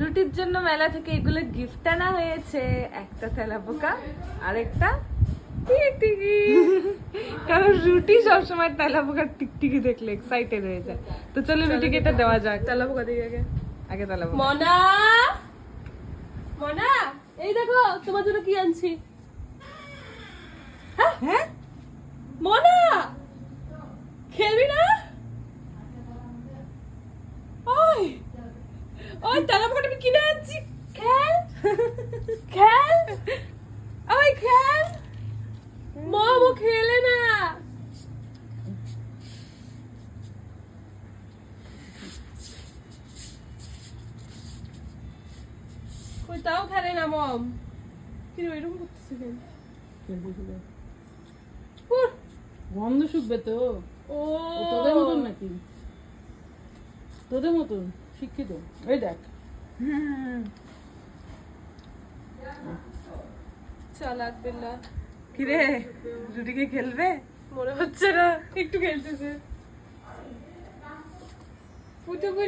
রুটির জন্য মেলা থেকে এগুলো গিফট আনা হয়েছে। একটা তেলাপোকা আরেকটা টিকটিকি। কারণ রুটি সবসময় তেলাপোকার টিকটিকি দেখলে এক্সাইটেড হয়ে যায়। তো চলো রুটিকে এটা দেওয়া যাক। তেলাপোকা দিকে আগে। আগে তেলাপোকা। মনা! মনা! এই দেখো তোমার জন্য কি আনছি? হ্যাঁ? মনা খেলবি না ওই ওই তেলাপোকাটা আমি কিনে আনছি। খেল। খেল। ওই খেল। মম ও খেলে না। কই তাও খেলে না মম। কি এরকম করতেছে কেন? গন্ধ শুকবে তো। ও তোদের মতন নাকি? তোদের মতন? শিক্ষিত। এই দেখ। চালাক কিরে খেলবে? মনে হচ্ছে না। একটু খেলতেছে। পুচু